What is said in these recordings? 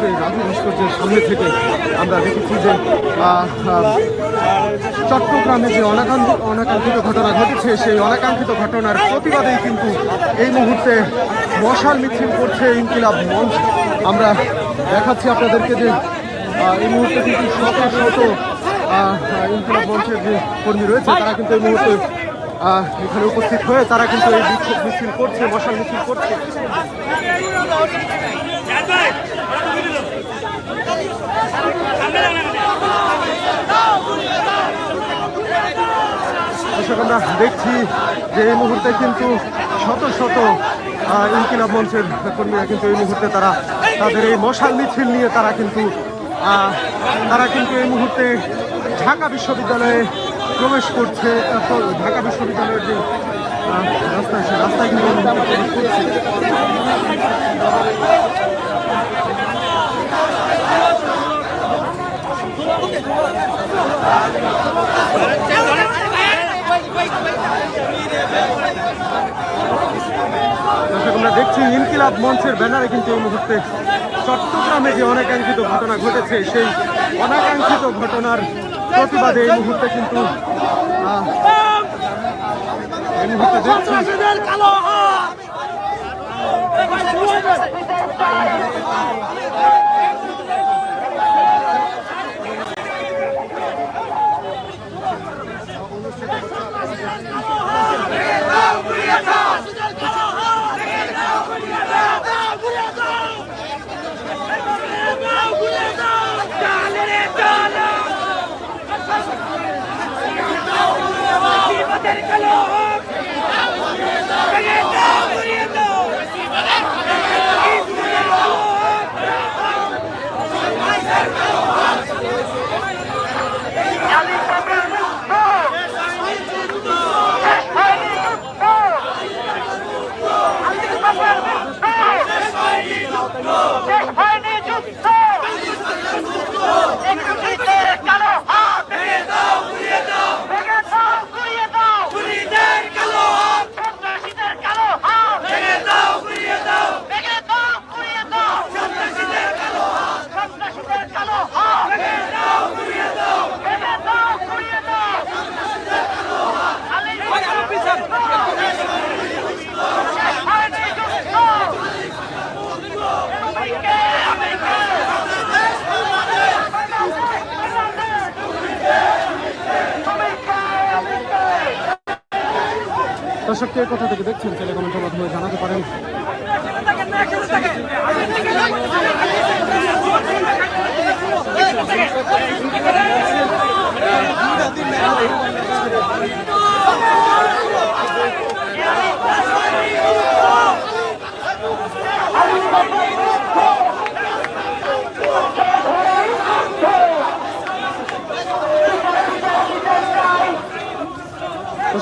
মুহূর্তে রাজু ভাস্কর্যের সামনে থেকে আমরা দেখেছি যে চট্টগ্রামে যে অনাকাঙ্ক্ষিত অনাকাঙ্ক্ষিত ঘটনা ঘটেছে, সেই অনাকাঙ্ক্ষিত ঘটনার প্রতিবাদেই কিন্তু এই মুহূর্তে মশাল মিছিল করছে ইনকিলাব মঞ্চ। আমরা দেখাচ্ছি আপনাদেরকে যে এই মুহূর্তে কিন্তু শত শত ইনকিলাব মঞ্চের যে কর্মী রয়েছে, তারা কিন্তু এই মুহূর্তে এখানে উপস্থিত হয়ে তারা কিন্তু এই বিক্ষোভ মিছিল করছে, মশাল মিছিল করছে। আমরা দেখছি যে এই মুহূর্তে কিন্তু শত শত ইনকিলাব মঞ্চের কর্মীরা কিন্তু এই মুহূর্তে তারা তাদের এই মশাল মিছিল নিয়ে তারা কিন্তু তারা কিন্তু এই মুহূর্তে ঢাকা বিশ্ববিদ্যালয়ে প্রবেশ করছে ঢাকা বিশ্ববিদ্যালয়ের যে আহ, রাস্তা সে রাস্তায় কিন্তু আমরা দেখছি ইনকিলাব মঞ্চের ব্যানারে কিন্তু এই মুহূর্তে চট্টগ্রামে যে অনাকাঙ্ক্ষিত ঘটনা ঘটেছে সেই অনাকাঙ্ক্ষিত ঘটনার প্রতিবাদে এই মুহূর্তে কিন্তু এই মুহূর্তে দেখছি কালো হাত দর্শক কথা থেকে দেখছেন ছেলে কমেন্টের মাধ্যমে জানাতে পারেন।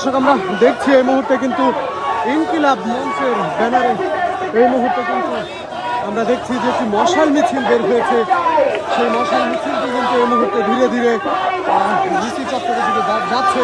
দর্শক, আমরা দেখছি এই মুহূর্তে কিন্তু ইনকিলাব মঞ্চের ব্যানারে। এই মুহূর্তে কিন্তু আমরা দেখছি যে একটি মশাল মিছিল বের হয়েছে। সেই মশাল মিছিলটি কিন্তু এই মুহূর্তে ধীরে ধীরে ডিসি চত্বরের দিকে যাচ্ছে।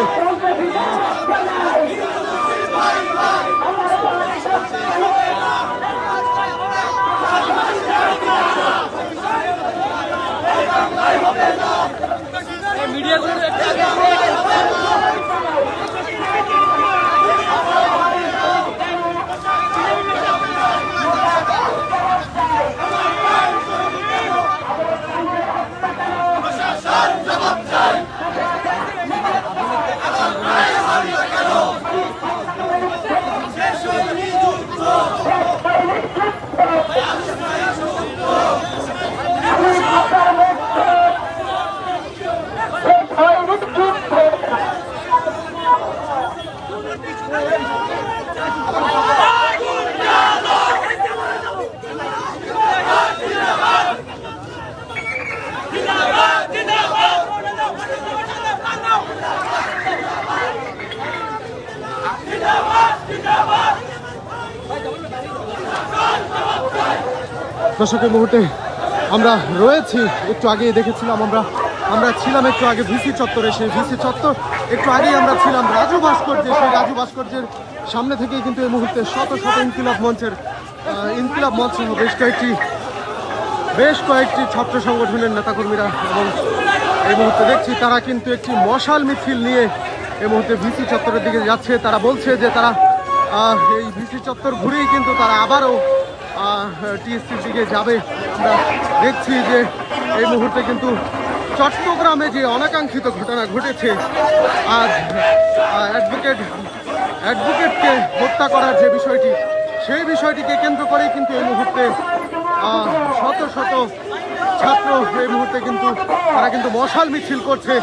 দর্শকের মুহূর্তে আমরা রয়েছি। একটু আগে দেখেছিলাম আমরা আমরা ছিলাম একটু আগে ভিসি চত্বরে, সেই ভিসি চত্বর। একটু আগেই আমরা ছিলাম রাজু ভাস্কর্য সেই রাজু ভাস্কর্যের সামনে থেকেই কিন্তু এই মুহূর্তে শত শত ইনকিলাব মঞ্চের ইনকিলাব মঞ্চ বেশ কয়েকটি বেশ কয়েকটি ছাত্র সংগঠনের নেতাকর্মীরা এবং এই মুহূর্তে দেখছি তারা কিন্তু একটি মশাল মিছিল নিয়ে এই মুহূর্তে ভিসি চত্বরের দিকে যাচ্ছে। তারা বলছে যে তারা এই ভিসি চত্বর ঘুরেই কিন্তু তারা আবারও টিএসসির দিকে যাবে। আমরা দেখছি যে এই মুহূর্তে কিন্তু চট্টগ্রামে যে অনাকাঙ্ক্ষিত ঘটনা ঘটেছে, আজ অ্যাডভোকেট অ্যাডভোকেটকে হত্যা করার যে বিষয়টি, সেই বিষয়টিকে কেন্দ্র করেই কিন্তু এই মুহূর্তে শত শত ছাত্র এই মুহূর্তে কিন্তু, তারা কিন্তু মশাল মিছিল করছে।